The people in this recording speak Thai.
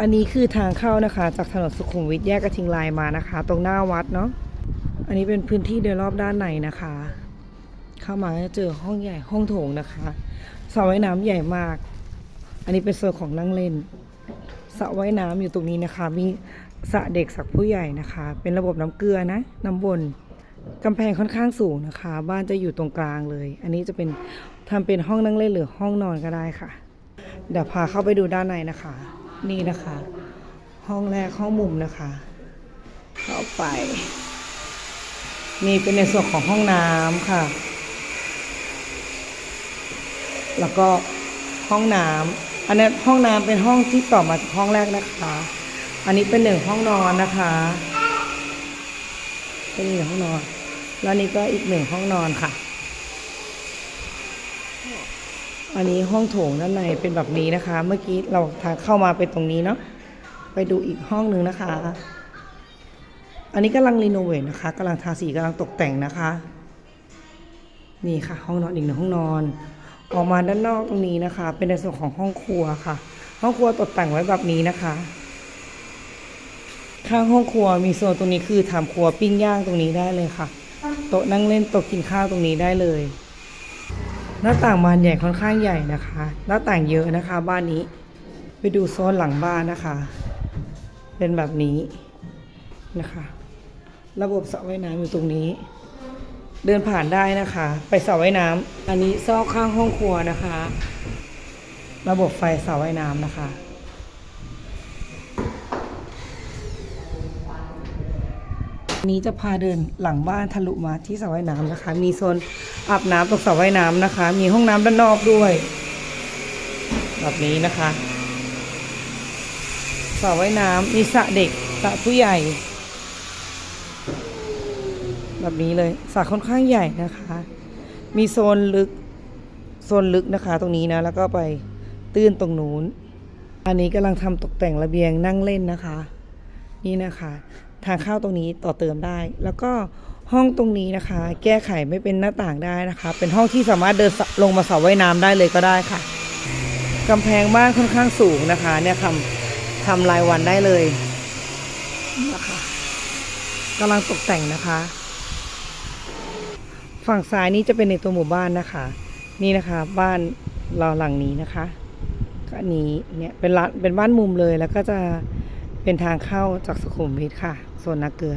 อันนี้คือทางเข้านะคะ จากถนนสุขุมวิทแยกกระทิงลายมานะคะ ตรงหน้าวัดเนาะอันนี้เป็นพื้นที่โดยรอบด้านในนะคะ เข้ามาจะเจอห้องใหญ่ห้องโถงนะคะสระว่ายน้ำใหญ่มาก อันนี้เป็นโซนของนั่งเล่นสระว่ายน้ำอยู่ตรงนี้นะคะ มีสระเด็กสระผู้ใหญ่นะคะ เป็นระบบน้ำเกลือนะ น้ำวนกำแพงค่อนข้างสูงนะคะ บ้านจะอยู่ตรงกลางเลย อันนี้จะเป็นทำเป็นห้องนั่งเล่นหรือห้องนอนก็ได้ค่ะเดี๋ยวพาเข้าไปดูด้านในนะคะ นี่นะคะ ห้องแรกห้องมุมนะคะ เข้าไป นี่เป็นในส่วนของห้องน้ำค่ะ แล้วก็ห้องน้ำอันนี้ห้องน้ำเป็นห้องที่ต่อมาจากห้องแรกนะคะ อันนี้เป็นหนึ่งห้องนอนนะคะเป็นหนึ่งห้องนอน แล้วนี่ก็อีกหนึ่งห้องนอนค่ะ อันนี้ห้องโถงด้านในเป็นแบบนี้นะคะ เมื่อกี้เราทางเข้ามาเป็นตรงนี้เนาะไปดูอีกห้องหนึ่งนะคะ อันนี้กำลังรีโนเวทนะคะกำลังทาสีกำลังตกแต่งนะคะ นี่ค่ะ ห้องนอนอีกหนึ่งห้องนอน ออกมาด้านนอกตรงนี้นะคะ เป็นในส่วนของห้องครัวค่ะ ห้องครัวตกแต่งไว้แบบนี้นะคะ ข้างห้องครัวมีโซนตรงนี้คือทำครัวปิ้งย่างตรงนี้ได้เลยค่ะ โต๊ะนั่งเล่นโต๊ะกินข้าวตรงนี้ได้เลย หน้าต่างบานใหญ่ค่อนข้างใหญ่นะคะ หน้าต่างเยอะนะคะ บ้านนี้ ไปดูโซนหลังบ้านนะคะ เป็นแบบนี้นะคะ ระบบสระว่ายน้ำอยู่ตรงนี้ เดินผ่านได้นะคะ ไปสระว่ายน้ำอันนี้ซอกข้างห้องครัวนะคะ ระบบไฟสระว่ายน้ำนะคะ นี้จะพาเดินหลังบ้านทะลุมาที่สระว่ายน้ำนะคะ มีโซนอาบน้ำตรงสระว่ายน้ำนะคะ มีห้องน้ำด้านนอกด้วย แบบนี้นะคะสระว่ายน้ำมีสระเด็กสระผู้ใหญ่ แบบนี้เลยสระค่อนข้างใหญ่นะคะ มีโซนลึกโซนลึกนะคะ ตรงนี้นะ แล้วก็ไปตื้นตรงนู้น อันนี้กำลังทำตกแต่งระเบียงนั่งเล่นนะคะ นี่นะคะ ทางเข้าตรงนี้ต่อเติมได้ แล้วก็ห้องตรงนี้นะคะ แก้ไขไม่เป็นหน้าต่างได้นะคะ เป็นห้องที่สามารถเดินลงมาสระว่ายน้ำได้เลยก็ได้ค่ะกำแพงบ้านค่อนข้างสูงนะคะ เนี่ยทำทำรายวันได้เลยนะคะกำลังตกแต่งนะคะ ฝั่งซ้ายนี้จะเป็นในตัวหมู่บ้านนะคะ นี่นะคะบ้านเราหลังนี้นะคะก็นี้เนี่ยเป็นร้านเป็นบ้านมุมเลยแล้วก็จะ เป็นทางเข้าจากสุขุมวิทค่ะโซนนาเกลือ